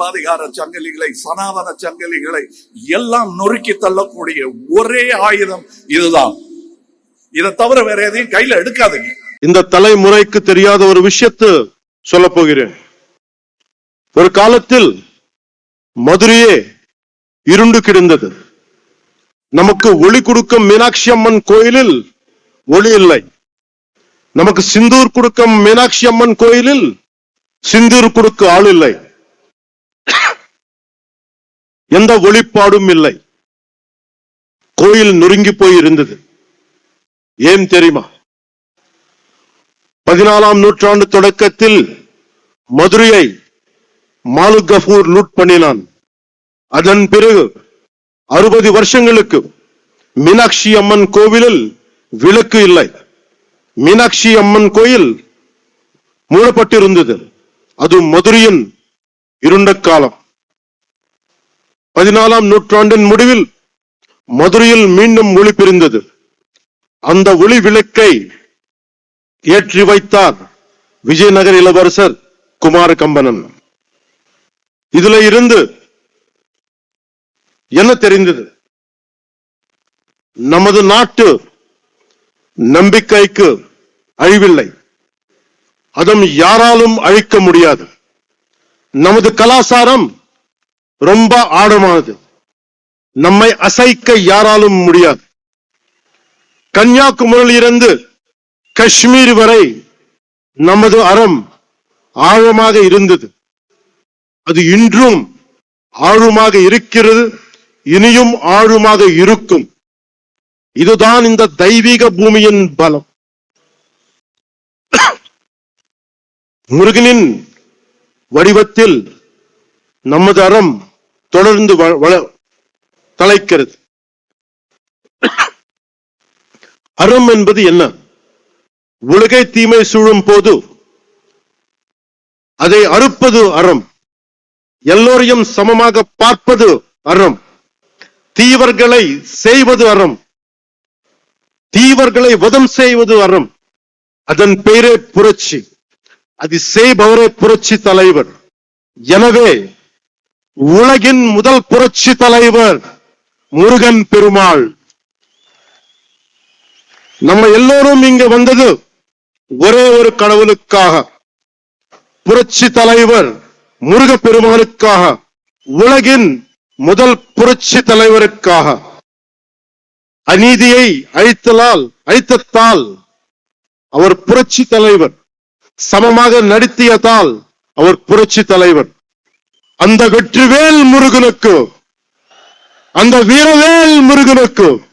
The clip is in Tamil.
அதிகார சங்கிலிகளை சனாதன சங்கிலிகளை எல்லாம் நொறுக்கி தள்ளக்கூடிய ஒரே ஆயுதம் இதுதான். இதை தவிர வேற எதையும் கையில எடுக்காதீங்க. இந்த தலைமுறைக்கு தெரியாத ஒரு விஷயத்தை சொல்ல போகிறேன். ஒரு காலத்தில் மதுரையே இருண்டு கிடந்தது. நமக்கு ஒளி கொடுக்கும் மீனாட்சி அம்மன் கோயிலில் ஒளி இல்லை. நமக்கு சிந்தூர் கொடுக்கும் மீனாட்சி அம்மன் கோயிலில் சிந்தூர் கொடுக்க ஆள் இல்லை. எந்த ஒளிப்பாடும் இல்லை. கோயில் நொறுங்கி போய் இருந்தது. ஏன் தெரியுமா? பதினாலாம் நூற்றாண்டு தொடக்கத்தில் மதுரையை மாலு கஃபூர் லூட் பண்ணினான். அதன் பிறகு அறுபது வருஷங்களுக்கு மீனாட்சி அம்மன் கோவிலில் விளக்கு இல்லை. மீனாட்சி அம்மன் கோயில் மூடப்பட்டிருந்தது. அது மதுரையின் இருண்ட காலம். பதினாலாம் நூற்றாண்டின் முடிவில் மதுரையில் மீண்டும் ஒளி பிரிந்தது. அந்த ஒளி விளக்கை ஏற்றி வைத்தார் விஜயநகர் இளவரசர் குமார கம்பனன் இதுல இருந்து என்ன தெரிந்தது? நமது நாட்டு நம்பிக்கைக்கு அழிவில்லை. அதும் யாராலும் அழிக்க முடியாது. நமது கலாச்சாரம் ரொம்ப ஆழமானது. நம்மை அசைக்க யாராலும் முடியாது. கன்னியாகுமரியிலிருந்து காஷ்மீர் வரை நமது அறம் ஆழமாக இருந்தது. அது இன்றும் ஆழமாக இருக்கிறது இனியும் ஆழமாக இருக்கும். இதுதான் இந்த தெய்வீக பூமியின் பலம். முருகனின் வடிவத்தில் நமது அறம் தொடர்ந்து வள- தலைக்கிறது. அறம் என்பது என்ன? உலகை தீமை சூழும் போது அதை அறுப்பது அறம். எல்லோரையும் சமமாக பார்ப்பது அறம். தீவர்களை செய்வது அறம். தீவர்களை வதம் செய்வது அறம். அதன் பெயரே புரட்சி. அது செய்பவரே புரட்சி தலைவர். எனவே உலகின் முதல் புரட்சி தலைவர் முருகன் பெருமாள். நம்ம எல்லோரும் இங்க வந்தது ஒரே ஒரு கடவுளுக்காக. புரட்சி தலைவர் முருக பெருமாளுக்காக உலகின் முதல் புரட்சி தலைவருக்காக. அநீதியை அழித்தலால் அழித்தத்தால் அவர் புரட்சி தலைவர். சமமாக நடத்தியதால் அவர் புரட்சி தலைவர். அந்த வெற்றிவேல் முருகனுக்கு அந்த வீரவேல் முருகனுக்கு